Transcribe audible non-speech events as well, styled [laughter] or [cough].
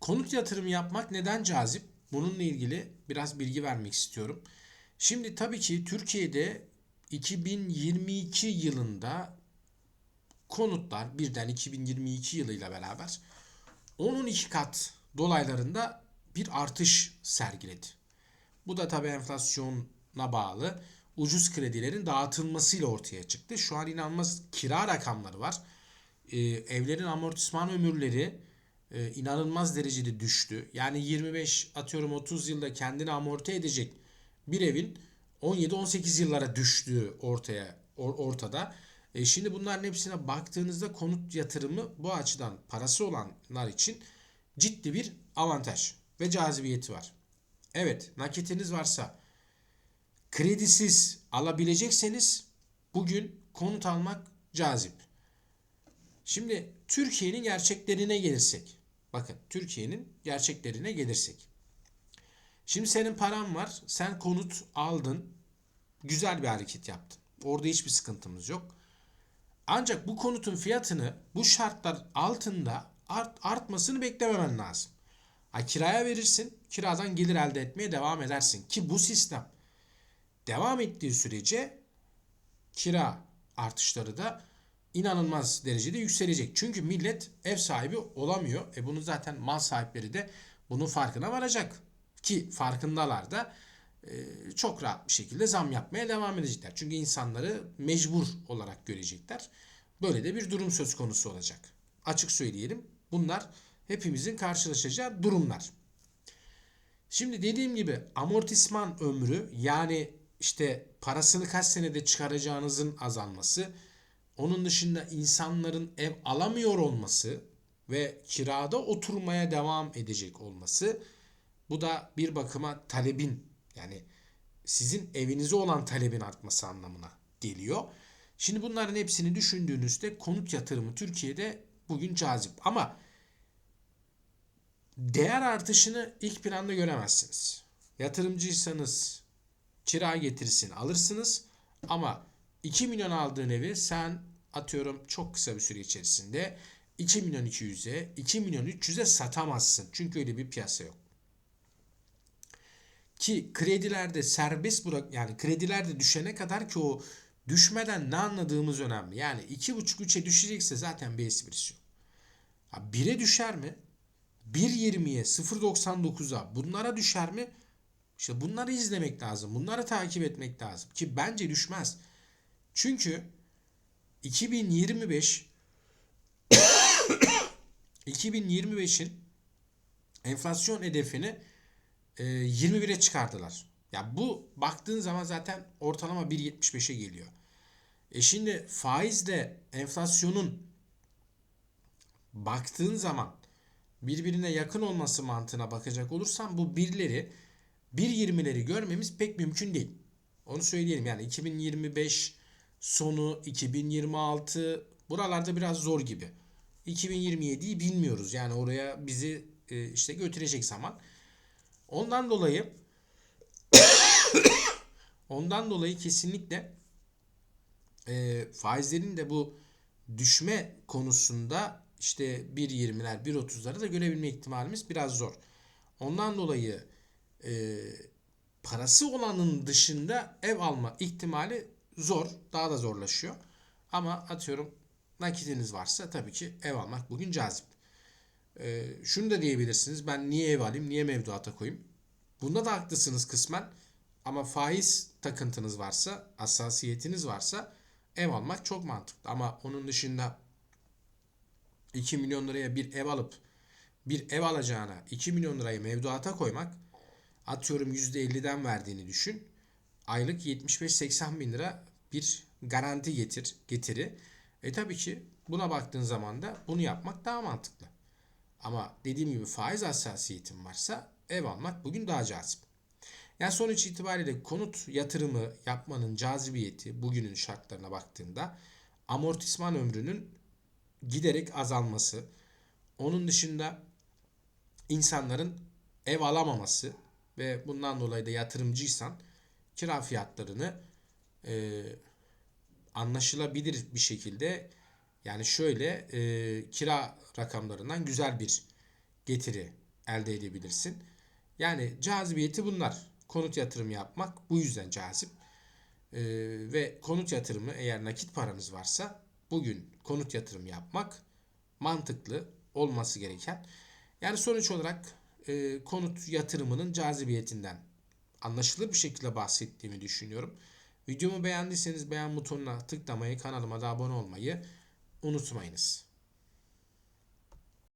konut yatırımı yapmak neden cazip? Bununla ilgili biraz bilgi vermek istiyorum. Şimdi tabii ki Türkiye'de 2022 yılında konutlar birden 2022 yılıyla beraber 10-12 kat dolaylarında bir artış sergiledi. Bu da tabii enflasyona bağlı ucuz kredilerin dağıtılmasıyla ortaya çıktı. Şu an inanılmaz kira rakamları var. Ee, evlerin amortisman ömürleri e, inanılmaz derecede düştü. Yani 25 atıyorum 30 yılda kendini amorti edecek bir evin 17-18 yıllara düştüğü ortaya or- ortada. E şimdi bunların hepsine baktığınızda konut yatırımı bu açıdan parası olanlar için ciddi bir avantaj ve cazibiyeti var. Evet, nakitiniz varsa kredisiz alabilecekseniz bugün konut almak cazip. Şimdi Türkiye'nin gerçeklerine gelirsek. Bakın Türkiye'nin gerçeklerine gelirsek. Şimdi senin paran var. Sen konut aldın. Güzel bir hareket yaptın. Orada hiçbir sıkıntımız yok. Ancak bu konutun fiyatını bu şartlar altında art, artmasını beklememen lazım. Ha, kiraya verirsin. Kiradan gelir elde etmeye devam edersin. Ki bu sistem devam ettiği sürece kira artışları da inanılmaz derecede yükselecek. Çünkü millet ev sahibi olamıyor. E bunu zaten mal sahipleri de bunun farkına varacak. Ki farkındalar da e, çok rahat bir şekilde zam yapmaya devam edecekler. Çünkü insanları mecbur olarak görecekler. Böyle de bir durum söz konusu olacak. Açık söyleyelim. Bunlar hepimizin karşılaşacağı durumlar. Şimdi dediğim gibi amortisman ömrü yani işte parasını kaç senede çıkaracağınızın azalması, onun dışında insanların ev alamıyor olması ve kirada oturmaya devam edecek olması bu da bir bakıma talebin yani sizin evinize olan talebin artması anlamına geliyor. Şimdi bunların hepsini düşündüğünüzde konut yatırımı Türkiye'de bugün cazip ama değer artışını ilk planda göremezsiniz. Yatırımcıysanız kira getirisini alırsınız ama 2 milyon aldığın evi sen atıyorum çok kısa bir süre içerisinde 2 milyon 200'e 2 milyon 300'e satamazsın. Çünkü öyle bir piyasa yok. Ki kredilerde serbest bırak yani kredilerde düşene kadar ki o düşmeden ne anladığımız önemli. Yani 2,5-3'e düşecekse zaten bir esprisi yok. 1'e düşer mi? 1.20'ye 0.99'a bunlara düşer mi? İşte bunları izlemek lazım. Bunları takip etmek lazım. Ki bence düşmez. Çünkü 2025 2025'in [coughs] enflasyon hedefini 21'e çıkardılar. Ya bu baktığın zaman zaten ortalama 1.75'e geliyor. E şimdi faizle enflasyonun baktığın zaman birbirine yakın olması mantığına bakacak olursan bu birleri 1.20'leri görmemiz pek mümkün değil. Onu söyleyelim yani 2025 sonu 2026 buralarda biraz zor gibi. 2027'yi bilmiyoruz. Yani oraya bizi e, işte götürecek zaman. Ondan dolayı [coughs] ondan dolayı kesinlikle e, faizlerin de bu düşme konusunda işte 1.20'ler 1.30'ları da görebilme ihtimalimiz biraz zor. Ondan dolayı e, parası olanın dışında ev alma ihtimali zor. Daha da zorlaşıyor. Ama atıyorum nakitiniz varsa tabii ki ev almak bugün cazip. E, şunu da diyebilirsiniz. Ben niye ev alayım? Niye mevduata koyayım? Bunda da haklısınız kısmen. Ama faiz takıntınız varsa, hassasiyetiniz varsa ev almak çok mantıklı. Ama onun dışında 2 milyon liraya bir ev alıp bir ev alacağına 2 milyon lirayı mevduata koymak atıyorum %50'den verdiğini düşün. Aylık 75-80 bin lira bir garanti getir, getiri. E tabii ki buna baktığın zaman da bunu yapmak daha mantıklı. Ama dediğim gibi faiz hassasiyetin varsa ev almak bugün daha cazip. Yani sonuç itibariyle konut yatırımı yapmanın cazibiyeti bugünün şartlarına baktığında amortisman ömrünün giderek azalması, onun dışında insanların ev alamaması ve bundan dolayı da yatırımcıysan kira fiyatlarını e, anlaşılabilir bir şekilde yani şöyle e, kira rakamlarından güzel bir getiri elde edebilirsin. Yani cazibiyeti bunlar. Konut yatırımı yapmak bu yüzden cazip. Ee, ve konut yatırımı eğer nakit paranız varsa bugün konut yatırımı yapmak mantıklı olması gereken. Yani sonuç olarak e, konut yatırımının cazibiyetinden anlaşılır bir şekilde bahsettiğimi düşünüyorum. Videomu beğendiyseniz beğen butonuna tıklamayı, kanalıma da abone olmayı unutmayınız.